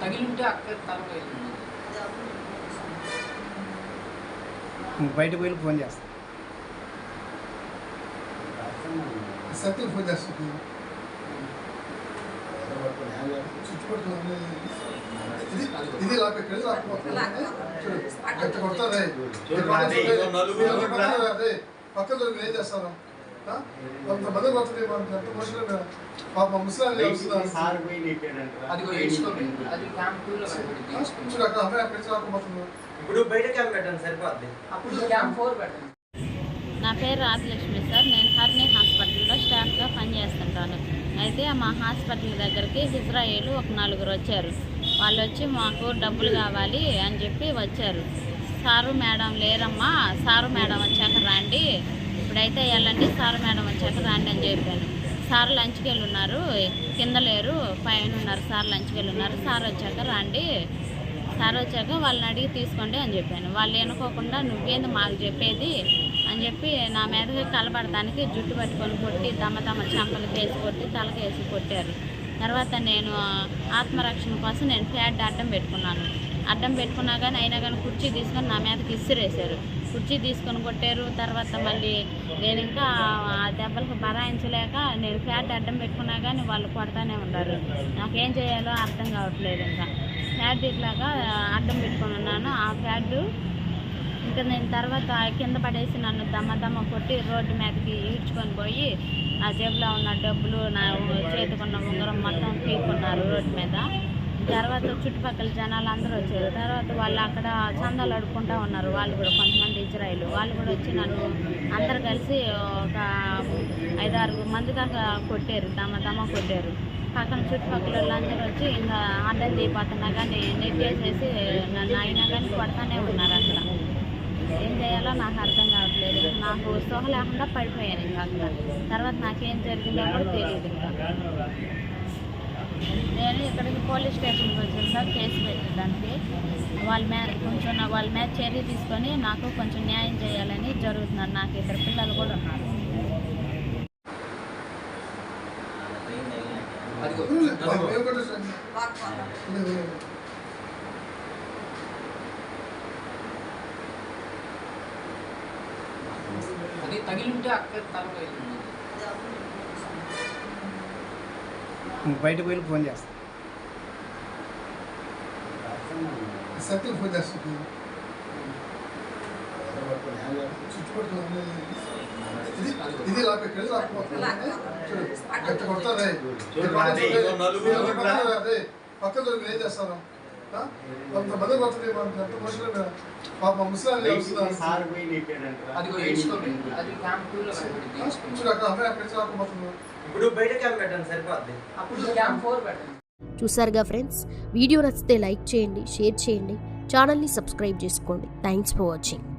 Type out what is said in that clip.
తగిలి ఉంటే అక్కడ ఉంది. బయటకు వెళ్ళి ఫోన్ చేస్తా. సత్యం ఫోన్ చేస్తుంది చుట్టుపక్కల ఇది ఇది లాక్ ఇక్కడ లాక్కపోతుంది చూడు. ఎంత కొడుతుంది అదే పక్కన దొరికి ఏం చేస్తాను కొంతమంది ఎంత మనుషులు పాప ముసలి ఇప్పుడు బయట క్యాంప్ పెట్టండి సరిపోద్ది. అప్పుడు క్యాంప్ ఫోర్ పెట్టండి. నా పేరు రాజలక్ష్మి సార్. నేను హర్ని హాస్పిటల్లో స్టాఫ్గా పనిచేస్తుంటాను. అయితే మా హాస్పిటల్ దగ్గరికి ఇజ్రాయేల్ ఒక నలుగురు వచ్చారు. వాళ్ళు వచ్చి మాకు డబ్బులు కావాలి అని చెప్పి వచ్చారు. సారు మేడం లేరమ్మా. సారు మేడం ఇప్పుడైతే వెళ్ళండి. సార్ మేడం వచ్చాక రండి అని చెప్పాను సార్ లంచ్కి ఉన్నారు కింద లేరు. పైన ఉన్నారు. సార్ లంచ్కి ఉన్నారు సార్ వచ్చాక రండి. సార్ వచ్చాక వాళ్ళని అడిగి తీసుకోండి అని చెప్పాను. వాళ్ళు అనుకోకుండా నువ్వేంది మాకు చెప్పేది అని చెప్పి నా మీదకి కలబడటానికి జుట్టు పట్టుకొని కొట్టి తమ తమ చెంపలు వేసి కొట్టి తలకేసి కొట్టారు. తర్వాత నేను ఆత్మరక్షణ కోసం నేను ఫ్యాడ్ అడ్డం పెట్టుకున్నాను. అడ్డం పెట్టుకున్నా కానీ అయినా కానీ కుర్చీ తీసుకొని నా మీదకి ఇసిరేశారు కుర్చీ తీసుకొని కొట్టారు. తర్వాత మళ్ళీ నేను ఇంకా ఆ దెబ్బలకు బరాయించలేక నేను ఫ్యాట్ అడ్డం పెట్టుకున్నా కానీ వాళ్ళు కొడతానే ఉన్నారు. నాకేం చేయాలో అర్థం కావట్లేదు ఇంకా. ఫ్యాట్ ఇట్లాగా అడ్డం పెట్టుకొని ఉన్నాను. ఆ ఫ్యాట్ ఇంకా నేను తర్వాత కింద పడేసి నన్ను దమ్మ దమ్మ కొట్టి రోడ్డు మీదకి ఈడ్చుకొని పోయి నా జేబులో ఉన్న డబ్బులు నా చేతికున్న ఉంగరం మొత్తం తీసుకున్నారు రోడ్డు మీద. తర్వాత చుట్టుపక్కల జనాలు అందరూ వచ్చారు. తర్వాత వాళ్ళు అక్కడ చందాలు అడుక్కుంటా ఉన్నారు. వాళ్ళు కూడా కొంతమంది ఇజ్రాయిల్. వాళ్ళు కూడా వచ్చి నన్ను అందరు కలిసి ఒక ఐదారు మంది దాకా కొట్టారు. తమ తమ కొట్టారు. పక్కన చుట్టుపక్కల వాళ్ళందరూ వచ్చి ఇంకా అడ్డం తీపోతున్నా కానీ నెట్టేసేసి నన్ను అయినా కానీ కొడతానే ఉన్నారు అక్కడ. ఏం చేయాలో నాకు అర్థం కావట్లేదు. నాకు సోహ లేకుండా పడిపోయాను ఇంకా అక్కడ. తర్వాత నాకేం జరిగిందో కూడా తెలియదు ఇంకా. నేను ఇక్కడికి పోలీస్ స్టేషన్కి వచ్చాను సార్ కేసు పెట్టడానికి వాళ్ళ మీద కొంచెం నా- వాళ్ళ మీద చర్య తీసుకొని నాకు కొంచెం న్యాయం చేయాలని జరుగుతున్నారు. నాకు ఇద్దరు పిల్లలు కూడా ఉన్నారు. అదిగో. ఏం కొట్టేసండి అది తగిలి ఉంటే అక్కడ తలకాయ బయటకు వెళ్ళి ఫోన్ చేస్తా. సత్యం ఫోన్ చేస్తుంది. చుట్టుపక్కల ఇది లాక్ అదే పక్కన ఏం చేస్తాను కొంతమంది ఎంత మనుషులు పాప ఇప్పుడు బయట క్యాంప్ పెట్టండి సరిపోద్ది. అప్పుడు క్యాంప్ ఫోర్ పెట్టండి. చూసారుగా ఫ్రెండ్స్? వీడియో నచ్చితే లైక్ చేయండి షేర్ చేయండి ఛానల్ని సబ్స్క్రైబ్ చేసుకోండి. Thanks for watching